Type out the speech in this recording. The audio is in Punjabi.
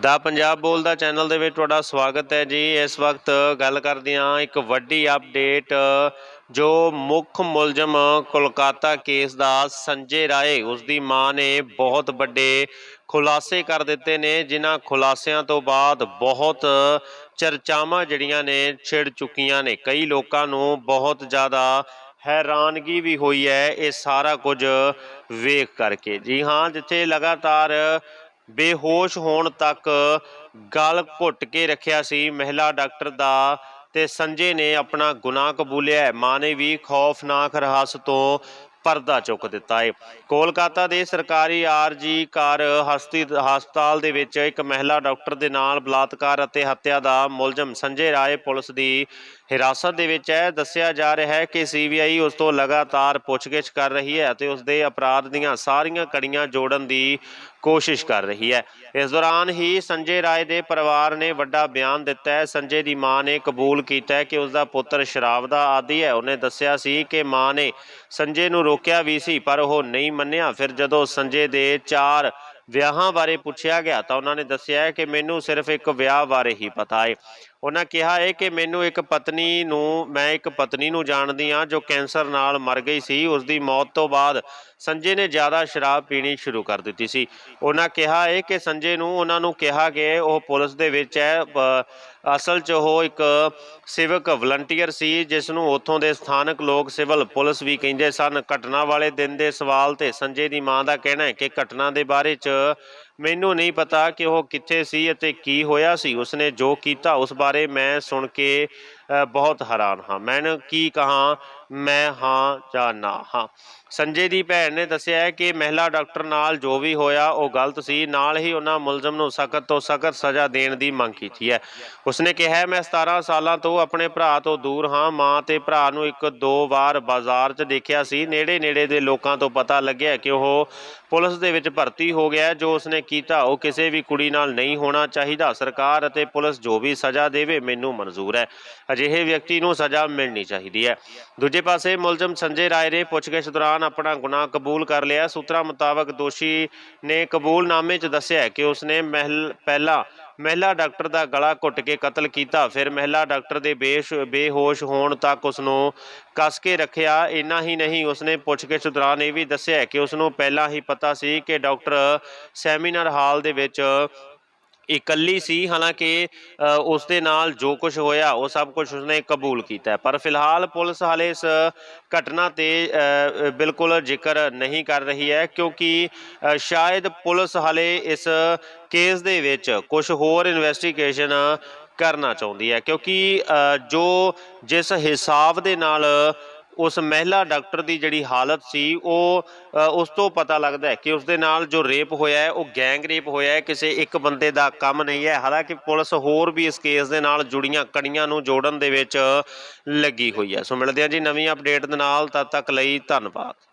ਦਾ ਪੰਜਾਬ ਬੋਲਦਾ ਚੈਨਲ ਦੇ ਵਿੱਚ ਤੁਹਾਡਾ ਸਵਾਗਤ ਹੈ ਜੀ। ਇਸ ਵਕਤ ਗੱਲ ਕਰਦੇ ਹਾਂ ਇੱਕ ਵੱਡੀ ਅਪਡੇਟ ਜੋ ਮੁੱਖ ਮੁਲਜ਼ਮ ਕੋਲਕਾਤਾ ਕੇਸ ਦਾ ਸੰਜੇ ਰਾਏ ਉਸ ਦੀ ਮਾਂ ਨੇ ਬਹੁਤ ਵੱਡੇ ਖੁਲਾਸੇ ਕਰ ਦਿੱਤੇ ਨੇ, ਜਿਨ੍ਹਾਂ ਖੁਲਾਸਿਆਂ ਤੋਂ ਬਾਅਦ ਬਹੁਤ ਚਰਚਾਵਾਂ ਜਿਹੜੀਆਂ ਨੇ ਛਿੜ ਚੁੱਕੀਆਂ ਨੇ। ਕਈ ਲੋਕਾਂ ਨੂੰ ਬਹੁਤ ਜ਼ਿਆਦਾ ਹੈਰਾਨਗੀ ਵੀ ਹੋਈ ਹੈ, ਇਹ ਸਾਰਾ ਕੁਝ ਵੇਖ ਕਰਕੇ। ਜੀ ਹਾਂ, ਜਿੱਥੇ ਲਗਾਤਾਰ ਬੇਹੋਸ਼ ਹੋਣ ਤੱਕ ਗਲ ਘੁੱਟ ਕੇ ਰੱਖਿਆ ਸੀ। ਮਹਿਲਾ ਡਾਕਟਰ ਦਾ ਤੇ ਸੰਜੇ ਨੇ ਆਪਣਾ ਗੁਨਾਹ ਕਬੂਲਿਆ। ਮਾਂ ਨੇ ਵੀ ਖੌਫਨਾਕ ਰਹੱਸ ਤੋਂ ਪਰਦਾ ਚੁੱਕ ਦਿੱਤਾ ਹੈ ਕੋਲਕਾਤਾ ਦੇ ਸਰਕਾਰੀ ਆਰਜੀ ਕਾਰ ਹਸਤੀ ਹਸਪਤਾਲ ਦੇ ਵਿੱਚ ਇੱਕ ਮਹਿਲਾ ਡਾਕਟਰ ਦੇ ਨਾਲ ਬਲਾਤਕਾਰ ਅਤੇ ਹੱਤਿਆ ਦਾ ਮੁਲਜ਼ਮ ਸੰਜੇ ਰਾਏ ਪੁਲਿਸ ਦੀ ਹਿਰਾਸਤ ਦੇ ਵਿੱਚ ਹੈ। ਦੱਸਿਆ ਜਾ ਰਿਹਾ ਹੈ ਕਿ ਸੀਬੀਆਈ ਉਸ ਤੋਂ ਲਗਾਤਾਰ ਪੁੱਛਗਿੱਛ ਕਰ ਰਹੀ ਹੈ ਅਤੇ ਉਸ ਦੇ ਅਪਰਾਧ ਦੀਆਂ ਸਾਰੀਆਂ ਕੜੀਆਂ ਜੋੜਨ ਦੀ ਕੋਸ਼ਿਸ਼ ਕਰ ਰਹੀ ਹੈ। ਇਸ ਦੌਰਾਨ ਹੀ ਸੰਜੇ ਰਾਏ ਦੇ ਪਰਿਵਾਰ ਨੇ ਵੱਡਾ ਬਿਆਨ ਦਿੱਤਾ ਹੈ। ਸੰਜੇ ਦੀ ਮਾਂ ਨੇ ਕਬੂਲ ਕੀਤਾ ਹੈ ਕਿ ਉਸ ਦਾ ਪੁੱਤਰ ਸ਼ਰਾਬ ਦਾ ਆਦੀ ਹੈ। ਉਹਨੇ ਦੱਸਿਆ ਸੀ ਕਿ ਮਾਂ ਨੇ ਸੰਜੇ ਨੂੰ ਰੋਕਿਆ ਵੀ ਸੀ, ਪਰ ਉਹ ਨਹੀਂ ਮੰਨਿਆ। ਫਿਰ ਜਦੋਂ ਸੰਜੇ ਦੇ ਚਾਰ ਵਿਆਹਾਂ ਬਾਰੇ ਪੁੱਛਿਆ ਗਿਆ ਤਾਂ ਉਹਨਾਂ ਨੇ ਦੱਸਿਆ ਕਿ ਮੈਨੂੰ ਸਿਰਫ ਇੱਕ ਵਿਆਹ ਬਾਰੇ ਹੀ ਪਤਾ ਹੈ। ਉਹਨਾਂ ਕਿਹਾ ਹੈ ਕਿ ਮੈਨੂੰ ਇੱਕ ਪਤਨੀ ਨੂੰ, ਮੈਂ ਇੱਕ ਪਤਨੀ ਨੂੰ ਜਾਣਦੀ ਹਾਂ ਜੋ ਕੈਂਸਰ ਨਾਲ ਮਰ ਗਈ ਸੀ। ਉਸ ਦੀ ਮੌਤ ਤੋਂ ਬਾਅਦ ਸੰਜੇ ਨੇ ਜ਼ਿਆਦਾ ਸ਼ਰਾਬ ਪੀਣੀ ਸ਼ੁਰੂ ਕਰ ਦਿੱਤੀ ਸੀ। ਉਹਨਾਂ ਕਿਹਾ ਹੈ ਕਿ ਸੰਜੇ ਨੂੰ ਉਹਨਾਂ ਨੂੰ ਕਿਹਾ ਕਿ ਉਹ ਪੁਲਿਸ ਦੇ ਵਿੱਚ ਹੈ। ਅਸਲ 'ਚ ਉਹ ਇੱਕ ਸਿਵਕ ਵਲੰਟੀਅਰ ਸੀ, ਜਿਸ ਨੂੰ ਉੱਥੋਂ ਦੇ ਸਥਾਨਕ ਲੋਕ ਸਿਵਲ ਪੁਲਿਸ ਵੀ ਕਹਿੰਦੇ ਸਨ। ਘਟਨਾ ਵਾਲੇ ਦਿਨ ਦੇ ਸਵਾਲ ਤੇ ਸੰਜੇ ਦੀ ਮਾਂ ਦਾ ਕਹਿਣਾ ਹੈ ਕਿ ਘਟਨਾ ਦੇ ਬਾਰੇ 'ਚ ਮੈਨੂੰ ਨਹੀਂ ਪਤਾ ਕਿ ਉਹ ਕਿੱਥੇ ਸੀ ਅਤੇ ਕੀ ਹੋਇਆ ਸੀ। ਉਸਨੇ ਜੋ ਕੀਤਾ ਉਸ ਬਾਰੇ ਮੈਂ ਸੁਣ ਕੇ ਅ, ਬਹੁਤ ਹੈਰਾਨ ਹਾਂ। ਮੈਨੂੰ ਕੀ ਕਹਾਂ ਮੈਂ ਹਾਂ ਜਾਂ ਨਾ, ਹਾਂ। ਸੰਜੇ ਦੀ ਭੈਣ ਨੇ ਦੱਸਿਆ ਹੈ ਕਿ ਮਹਿਲਾ ਡਾਕਟਰ ਨਾਲ ਜੋ ਵੀ ਹੋਇਆ, ਉਹ ਗਲਤ ਸੀ। ਨਾਲ ਹੀ ਉਹਨਾਂ ਮੁਲਜ਼ਮ ਨੂੰ ਸਖਤ ਤੋਂ ਸਖਤ ਸਜ਼ਾ ਦੇਣ ਦੀ ਮੰਗ ਕੀਤੀ ਹੈ। ਉਸਨੇ ਕਿਹਾ, ਮੈਂ 17 ਸਾਲਾਂ ਤੋਂ ਆਪਣੇ ਭਰਾ ਤੋਂ ਦੂਰ ਹਾਂ। ਮਾਂ ਤੇ ਭਰਾ ਨੂੰ ਇੱਕ ਦੋ ਵਾਰ ਬਾਜ਼ਾਰ 'ਚ ਦੇਖਿਆ ਸੀ। ਨੇੜੇ ਨੇੜੇ ਦੇ ਲੋਕਾਂ ਤੋਂ ਪਤਾ ਲੱਗਿਆ ਕਿ ਉਹ ਪੁਲਿਸ ਦੇ ਵਿੱਚ ਭਰਤੀ ਹੋ ਗਿਆ ਜੋ ਉਸਨੇ ਕੀਤਾ, ਉਹ ਕਿਸੇ ਵੀ ਕੁੜੀ ਨਾਲ ਨਹੀਂ ਹੋਣਾ ਚਾਹੀਦਾ। ਸਰਕਾਰ ਅਤੇ ਪੁਲਿਸ ਜੋ ਵੀ ਸਜ਼ਾ ਦੇਵੇ, ਮੈਨੂੰ ਮਨਜ਼ੂਰ ਹੈ। ਅਜਿਹੇ ਵਿਅਕਤੀ ਨੂੰ ਸਜ਼ਾ ਮਿਲਣੀ ਚਾਹੀਦੀ ਹੈ। ਦੂਜੇ ਪਾਸੇ ਮੁਲਜ਼ਮ ਸੰਜੇ ਰਾਏ ਨੇ ਪੁੱਛਗਿੱਛ ਦੌਰਾਨ ਆਪਣਾ ਗੁਨਾਹ ਕਬੂਲ ਕਰ ਲਿਆ। ਸੂਤਰਾਂ ਮੁਤਾਬਕ ਦੋਸ਼ੀ ਨੇ ਕਬੂਲਨਾਮੇ 'ਚ ਦੱਸਿਆ ਕਿ ਉਸਨੇ ਮਹਿਲ, ਪਹਿਲਾਂ ਮਹਿਲਾ ਡਾਕਟਰ ਦਾ ਗਲਾ ਘੁੱਟ ਕੇ ਕਤਲ ਕੀਤਾ। ਫਿਰ ਮਹਿਲਾ ਡਾਕਟਰ ਦੇ ਬੇਸ਼, ਬੇਹੋਸ਼ ਹੋਣ ਤੱਕ ਉਸ ਨੂੰ ਕੱਸ ਕੇ ਰੱਖਿਆ। ਇੰਨਾ ਹੀ ਨਹੀਂ, ਉਸਨੇ ਪੁੱਛਗਿੱਛ ਦੌਰਾਨ ਇਹ ਵੀ ਦੱਸਿਆ ਕਿ ਉਸ ਨੂੰ ਪਹਿਲਾਂ ਹੀ ਪਤਾ ਸੀ ਕਿ ਡਾਕਟਰ ਸੈਮੀਨਾਰ ਹਾਲ ਦੇ ਵਿੱਚ ਇਕੱਲੀ ਸੀ, ਹਾਲਾਂਕਿ ਉਸ ਦੇ ਨਾਲ ਜੋ ਕੁਝ ਹੋਇਆ, ਉਹ ਸਭ ਕੁਝ ਉਸਨੇ ਕਬੂਲ ਕੀਤਾ ਪਰ ਫਿਲਹਾਲ ਪੁਲਿਸ ਹਾਲੇ ਇਸ ਘਟਨਾ ਤੇ ਬਿਲਕੁਲ ਜ਼ਿਕਰ ਨਹੀਂ ਕਰ ਰਹੀ ਹੈ, ਕਿਉਂਕਿ ਸ਼ਾਇਦ ਪੁਲਿਸ ਹਾਲੇ ਇਸ ਕੇਸ ਦੇ ਵਿੱਚ ਕੁਝ ਹੋਰ ਇਨਵੈਸਟੀਗੇਸ਼ਨ ਕਰਨਾ ਚਾਹੁੰਦੀ ਹੈ, ਕਿਉਂਕਿ ਜੋ ਜਿਸ ਹਿਸਾਬ ਦੇ ਨਾਲ ਉਸ ਮਹਿਲਾ ਡਾਕਟਰ ਦੀ ਜਿਹੜੀ ਹਾਲਤ ਸੀ, ਉਹ ਉਸ ਤੋਂ ਪਤਾ ਲੱਗਦਾ ਹੈ ਕਿ ਉਸ ਦੇ ਨਾਲ ਜੋ ਰੇਪ ਹੋਇਆ ਹੈ, ਉਹ ਗੈਂਗ ਰੇਪ ਹੋਇਆ ਹੈ, ਕਿਸੇ ਇੱਕ ਬੰਦੇ ਦਾ ਕੰਮ ਨਹੀਂ ਹੈ। ਹਾਲਾਂਕਿ ਪੁਲਿਸ ਹੋਰ ਵੀ ਇਸ ਕੇਸ ਦੇ ਨਾਲ ਜੁੜੀਆਂ ਕੜੀਆਂ ਨੂੰ ਜੋੜਨ ਦੇ ਵਿੱਚ ਲੱਗੀ ਹੋਈ ਹੈ। ਸੋ ਮਿਲਦੇ ਹਾਂ ਜੀ ਨਵੀਂ ਅਪਡੇਟ ਦੇ ਨਾਲ, ਤਦ ਤੱਕ ਲਈ ਧੰਨਵਾਦ।